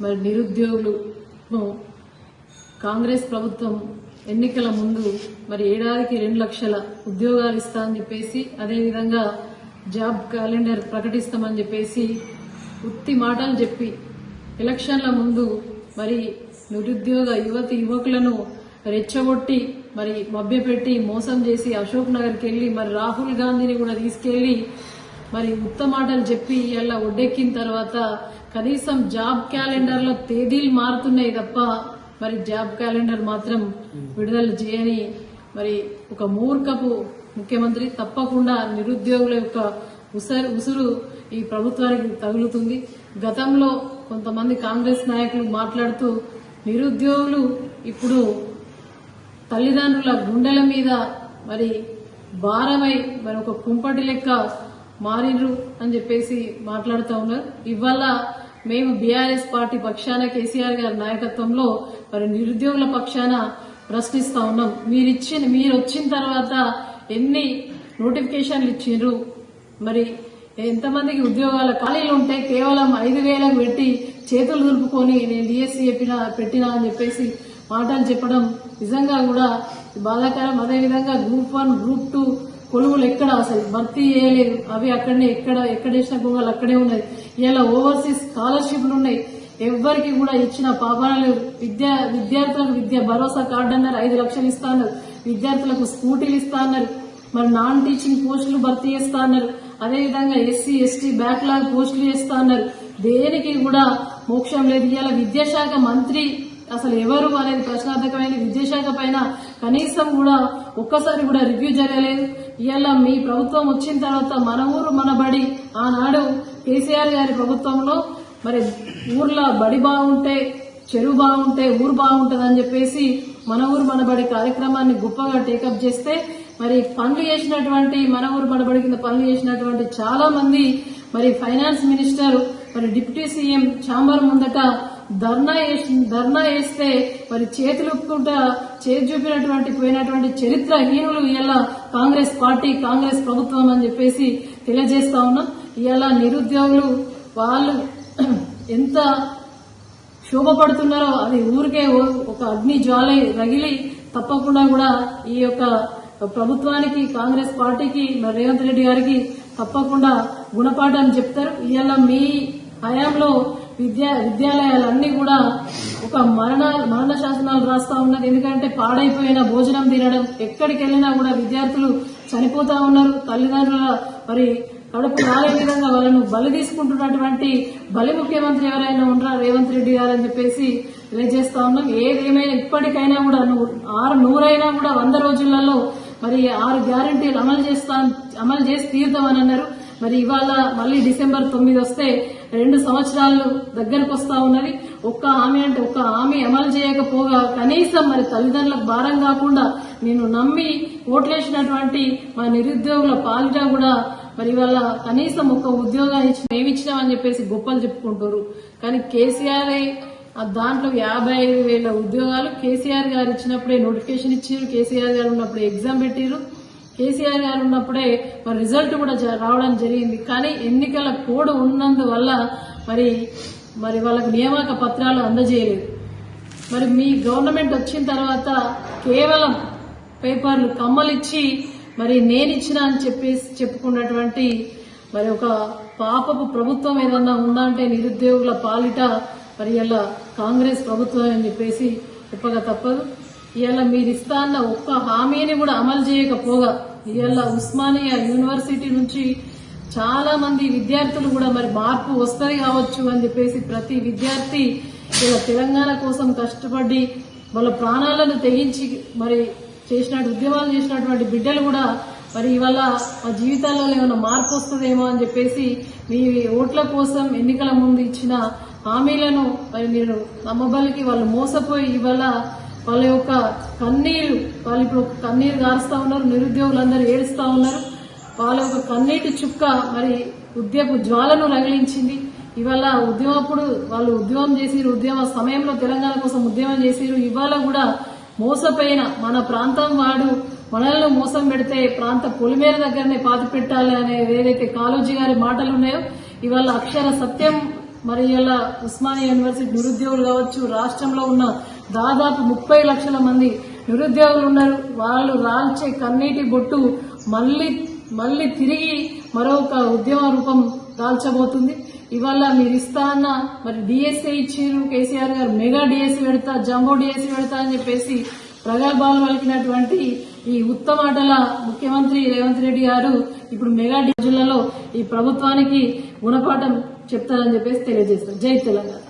మరి నిరుద్యోగులు కాంగ్రెస్ ప్రభుత్వం ఎన్నికల ముందు మరి ఏడాదికి రెండు లక్షల ఉద్యోగాలు ఇస్తా అని చెప్పేసి అదేవిధంగా జాబ్ క్యాలెండర్ ప్రకటిస్తామని చెప్పేసి ఉత్తి మాటలు చెప్పి ఎలక్షన్ల ముందు మరి నిరుద్యోగ యువతి యువకులను రెచ్చగొట్టి మరి మభ్యపెట్టి మోసం చేసి అశోక్ నగర్కి వెళ్ళి మరి రాహుల్ గాంధీని కూడా తీసుకెళ్ళి మరి ఉత్తమాటలు చెప్పి ఇలా ఒడ్డెక్కిన తర్వాత కనీసం జాబ్ క్యాలెండర్లో తేదీలు మారుతున్నాయి తప్ప మరి జాబ్ క్యాలెండర్ మాత్రం విడుదల చేయని మరి ఒక మూర్ఖపు ముఖ్యమంత్రి తప్పకుండా నిరుద్యోగుల యొక్క ఉసరు ఉసురు ఈ ప్రభుత్వానికి తగులుతుంది. గతంలో కొంతమంది కాంగ్రెస్ నాయకులు మాట్లాడుతూ నిరుద్యోగులు ఇప్పుడు తల్లిదండ్రుల గుండెల మీద మరి భారమై మరి ఒక కుంపటి లెక్క మారినరు అని చెప్పేసి మాట్లాడుతూ ఉన్నారు. ఇవాళ మేము బీఆర్ఎస్ పార్టీ పక్షాన కేసీఆర్ గారి నాయకత్వంలో మరి నిరుద్యోగుల పక్షాన ప్రశ్నిస్తా ఉన్నాం. మీరిచ్చిన మీరు వచ్చిన తర్వాత ఎన్ని నోటిఫికేషన్లు ఇచ్చిండ్రు? మరి ఎంతమందికి ఉద్యోగాల ఖాళీలు ఉంటే కేవలం ఐదు వేలకు పెట్టి చేతులు దులుపుకొని నేను డిఎస్సీ చెప్పిన పెట్టినా అని చెప్పేసి మాటలు చెప్పడం నిజంగా కూడా బాధాకరం. అదేవిధంగా గ్రూప్ వన్ గ్రూప్ టూ కొలువులు ఎక్కడ అసలు? భర్తీ చేయలేదు. అవి అక్కడనే ఎక్కడ ఎక్కడ వేసిన గుంగలు అక్కడే ఉన్నాయి ఇలా ఓవర్సీస్ స్కాలర్షిప్లు ఉన్నాయి. ఎవ్వరికి కూడా ఇచ్చిన పాపాలు లేదు విద్యా విద్యార్థులకు విద్యా భరోసా కార్డు అన్నారు. ఐదు లక్షలు ఇస్తా అన్నారు. విద్యార్థులకు స్కూటీలు ఇస్తా అన్నారు. మరి నాన్ టీచింగ్ పోస్టులు భర్తీ చేస్తా అన్నారు. అదేవిధంగా ఎస్సీ ఎస్టీ బ్యాక్లాగ్ పోస్టులు చేస్తా అన్నారు. దేనికి కూడా మోక్షం లేదు. ఇవాళ విద్యాశాఖ మంత్రి అసలు ఎవరు అనేది ప్రశ్నార్థకమైన విద్యాశాఖ పైన కనీసం కూడా ఒక్కసారి కూడా రివ్యూ జరగలేదు. ఇలా మీ ప్రభుత్వం వచ్చిన తర్వాత మన ఊరు మన బడి ఆనాడు కేసీఆర్ గారి ప్రభుత్వంలో మరి ఊర్లో బడి బాగుంటే చెరువు బాగుంటే ఊరు బాగుంటుంది అని చెప్పేసి మన ఊరు మనబడి కార్యక్రమాన్ని గొప్పగా టేకప్ చేస్తే మరి పనులు చేసినటువంటి మన ఊరు మనబడి కింద పనులు చేసినటువంటి చాలా మంది మరి ఫైనాన్స్ మినిస్టర్ మరి డిప్యూటీ సీఎం ఛాంబర్ ముందట ధర్నా వేసి ధర్నా వేస్తే మరి చేతులుకుంటా చేతి చూపినటువంటి పోయినటువంటి చరిత్రహీనులు ఇవాళ కాంగ్రెస్ పార్టీ కాంగ్రెస్ ప్రభుత్వం అని చెప్పేసి తెలియజేస్తా ఉన్నాం. ఇవాళ నిరుద్యోగులు వాళ్ళు ఎంత శోభపడుతున్నారో అది ఊరికే ఓ- ఒక అగ్ని జ్వాల రగిలి తప్పకుండా కూడా ఈ యొక్క ప్రభుత్వానికి కాంగ్రెస్ పార్టీకి మరి రేవంత్ రెడ్డి గారికి తప్పకుండా గుణపాఠం చెప్తారు. ఇవాళ మీ హయాంలో విద్యా విద్యాలయాలన్నీ కూడా ఒక మరణ మరణ శాసనాలు రాస్తా ఉన్నది. ఎందుకంటే పాడైపోయిన భోజనం తినడం ఎక్కడికి వెళ్ళినా కూడా విద్యార్థులు చనిపోతా ఉన్నారు. తల్లిదండ్రుల మరి కడుపు రాలే విధంగా వాళ్ళను బలి తీసుకుంటున్నటువంటి బలి ముఖ్యమంత్రి ఎవరైనా ఉండరా రేవంత్ రెడ్డి గారు అని చెప్పేసి తెలియజేస్తా ఉన్నాం. ఏదేమైనా ఇప్పటికైనా కూడా ఆరు నూరైనా కూడా వంద రోజులలో మరి ఆరు గ్యారంటీలు అమలు చేస్తా అమలు చేసి తీరుతామని అన్నారు. మరి ఇవాళ మళ్ళీ డిసెంబర్ తొమ్మిది వస్తే రెండు సంవత్సరాలు దగ్గరకు వస్తా ఉన్నది. ఒక్క హామీ అంటే ఒక్క హామీ అమలు చేయకపోగా కనీసం మరి తల్లిదండ్రులకు భారం కాకుండా నేను నమ్మి ఓట్లేసినటువంటి మా నిరుద్యోగుల పాలిట కూడా మరి ఇవాళ కనీసం ఒక్క ఉద్యోగం ఇచ్చి మేమిచ్చినామని చెప్పేసి గొప్పలు చెప్పుకుంటారు కానీ కేసీఆర్ దాంట్లో యాభై ఐదు వేల ఉద్యోగాలు కేసీఆర్ గారు ఇచ్చినప్పుడే నోటిఫికేషన్ ఇచ్చారు కేసీఆర్ గారు ఉన్నప్పుడే ఎగ్జామ్ పెట్టారు కేసీఆర్ గారు ఉన్నప్పుడే మరి రిజల్ట్ కూడా జ- రావడం జరిగింది. కానీ ఎన్నికల కోడ్ ఉన్నందువల్ల మరి మరి వాళ్ళకు నియామక పత్రాలు అందజేయలేదు. మరి మీ గవర్నమెంట్ వచ్చిన తర్వాత కేవలం పేపర్లు కమ్మలిచ్చి మరి నేను ఇచ్చిన అని చెప్పేసి చెప్పుకున్నటువంటి మరి ఒక పాపపు ప్రభుత్వం ఏదన్నా ఉందా అంటే నిరుద్యోగుల పాలిట మరి ఇలా కాంగ్రెస్ ప్రభుత్వం అని చెప్పేసి చెప్పగా తప్పదు. ఇవాళ మీరు ఇస్తా అన్న ఒక్క హామీని కూడా అమలు చేయకపోగా ఇవాళ ఉస్మానియా యూనివర్సిటీ నుంచి చాలా మంది విద్యార్థులు కూడా మరి మార్పు వస్తుంది కావచ్చు అని చెప్పేసి ప్రతి విద్యార్థి ఇలా తెలంగాణ కోసం కష్టపడి వాళ్ళ ప్రాణాలను తెగించి మరి చేసినట్టు ఉద్యమాలు చేసినటువంటి బిడ్డలు కూడా మరి ఇవాళ మా జీవితాల్లో ఏమైనా మార్పు వస్తుందేమో అని చెప్పేసి మీ ఓట్ల కోసం ఎన్నికల ముందు ఇచ్చిన హామీలను మరి మీరు నమ్మబలికి వాళ్ళు మోసపోయి ఇవాళ వాళ్ళ యొక్క కన్నీరు వాళ్ళు ఇప్పుడు కన్నీరు గారుస్తా ఉన్నారు నిరుద్యోగులందరూ ఏడుస్తా ఉన్నారు. వాళ్ళ యొక్క కన్నీటి చుక్క మరి ఉద్యపు జ్వాలను రగిలించింది. ఇవాళ ఉద్యమప్పుడు వాళ్ళు ఉద్యమం చేసిరు ఉద్యమ సమయంలో తెలంగాణ కోసం ఉద్యమం చేసిరు. ఇవాళ కూడా మోసపోయిన మన ప్రాంతం వాడు మనల్ని మోసం పెడితే ప్రాంత పొలిమేర దగ్గరనే పాతి పెట్టాలి అనే ఏదైతే కాళోజీ గారి మాటలు ఉన్నాయో ఇవాళ అక్షర సత్యం మరి ఇలా ఉస్మానియా యూనివర్సిటీ నిరుద్యోగులు కావచ్చు రాష్ట్రంలో ఉన్న దాదాపు ముప్పై లక్షల మంది నిరుద్యోగులు ఉన్నారు. వాళ్ళు రాల్చే కన్నీటి బొట్టు మళ్ళీ మళ్ళీ తిరిగి మరొక ఉద్యమ రూపం దాల్చబోతుంది ఇవాళ మీరు ఇస్తా అన్న మరి డిఎస్సీ ఇచ్చిర్రు కేసీఆర్ గారు మెగా డిఎస్సీ పెడతా జంబో డిఎస్సీ పెడతా అని చెప్పేసి ప్రగల్భాలు పలికినటువంటి ఈ ఉత్తమాటల ముఖ్యమంత్రి రేవంత్ రెడ్డి గారు ఇప్పుడు మెగా డిజిల్లలో ఈ ప్రభుత్వానికి గుణపాఠం చెప్తారని చెప్పేసి తెలియజేస్తారు జై తెలంగాణ.